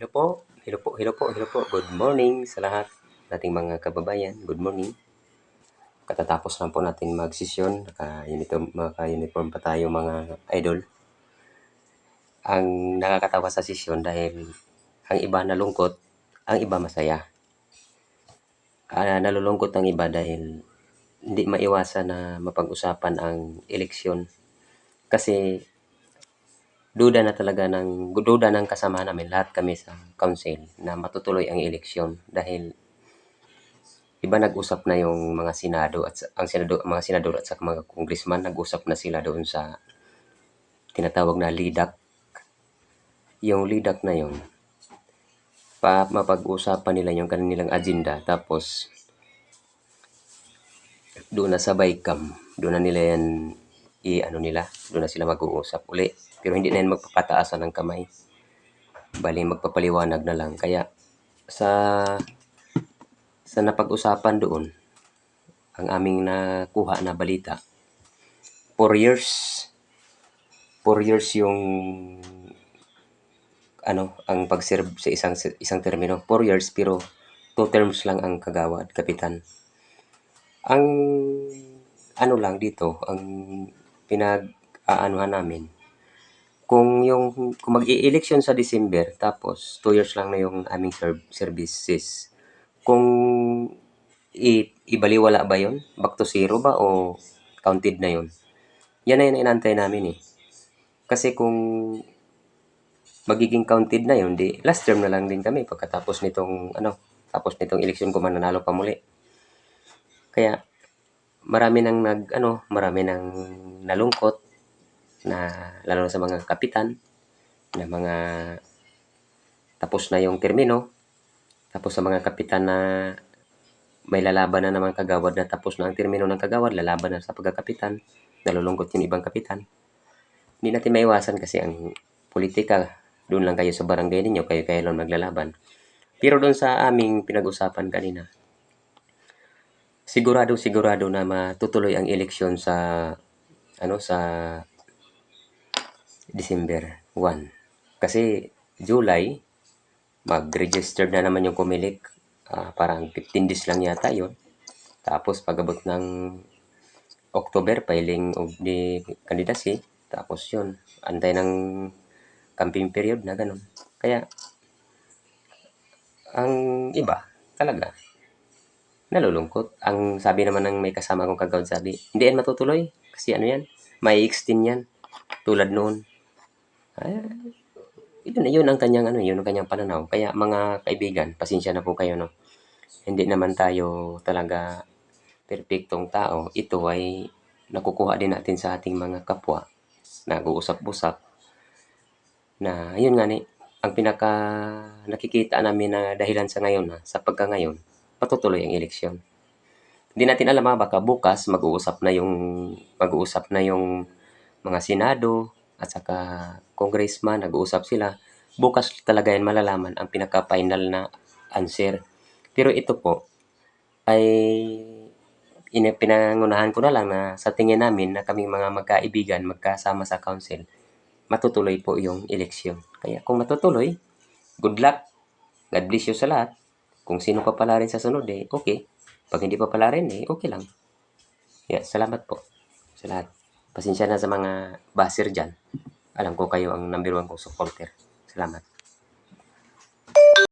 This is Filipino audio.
Hello po, hello po, hello po, hello po. Good morning sa lahat nating mga kababayan. Good morning. Katatapos lang po natin magsisyon. Naka-uniform, pa tayo mga idol. Ang nakakatawa sa sesyon dahil ang iba nalungkot, ang iba masaya. Ah, nalulungkot ang iba dahil hindi maiwasan na mapag-usapan ang eleksyon. Kasi duda na talaga ng duda ng kasama namin lahat kami sa council na matutuloy ang eleksyon dahil iba nag-usap na yung mga senado at ang senado mga senador at sa mga congressman nag-usap na sila doon sa tinatawag na LIDAC. Yung LIDAC na yun, pa mapag-usapan nila yung kanilang agenda tapos doon na sa Baykam, doon na nila yan i-ano nila, doon na sila mag-uusap uli. Pero hindi na yan magpapataasan ng kamay. Bali, magpapaliwanag na lang. Kaya, sa sa napag-usapan doon, ang aming nakuha na balita, 4 years, 4 years yung ano, ang pag-serve sa isang isang termino. 4 years pero 2 terms lang ang kagawad, kapitan. Ang ano lang dito, ang pinag-aanuhan namin, kung yung kung mag-i-election sa December tapos 2 years lang na yung aming serv- services, kung i- ibaliwala ba yon Back to zero ba o counted na yon Yan na yung inantay namin eh. Kasi kung magiging counted na yun, di last term na lang din kami pagkatapos nitong ano, tapos nitong eleksyon kung mananalo pa muli. Kaya marami nang nag ano, marami nang nalungkot na lalo sa mga kapitan na mga tapos na yung termino. Tapos sa mga kapitan na may lalaban na naman kagawad na tapos na ang termino ng kagawad, lalaban na sa pagkakapitan. Nalulungkot yung ibang kapitan. Hindi natin maiwasan kasi ang politika, doon lang kayo sa barangay ninyo, kayo kayo lang maglalaban. Pero doon sa aming pinag-usapan kanina, sigurado sigurado na matutuloy ang eleksyon sa ano sa December 1. Kasi July mag-register na naman yung kumilik. Ah, parang 15 days lang yata yon. Tapos pagabot ng October filing of the candidacy. Tapos yun, antay ng campaign period na ganun. Kaya ang iba talaga nalulungkot. Ang sabi naman ng may kasama kong kagawad sabi, hindi yan matutuloy. Kasi ano yan, may extend yan. Tulad noon. Ay, yun, yun ang kanyang ano, yun ang kanyang pananaw. Kaya mga kaibigan, pasensya na po kayo no. Hindi naman tayo talaga perpektong tao. Ito ay nakukuha din natin sa ating mga kapwa. Nag-uusap-usap. Na yun nga ni, ang pinaka nakikita namin na dahilan sa ngayon, ha, sa pagka ngayon, patutuloy ang eleksyon. Hindi natin alam ha, baka bukas mag-uusap na yung mag-uusap na yung mga senado at saka congressman, nag-uusap sila. Bukas talaga yan malalaman ang pinaka-final na answer. Pero ito po ay ina pinangunahan ko na lang na sa tingin namin na kaming mga magkaibigan, magkasama sa council, matutuloy po yung eleksyon. Kaya kung matutuloy, good luck. God bless you sa lahat. Kung sino pa pala rin sa sunod eh, okay. Pag hindi pa pala rin eh, okay lang. Yeah, salamat po sa lahat. Pasensya na sa mga baser dyan. Alam ko kayo ang number one kong supporter. Salamat.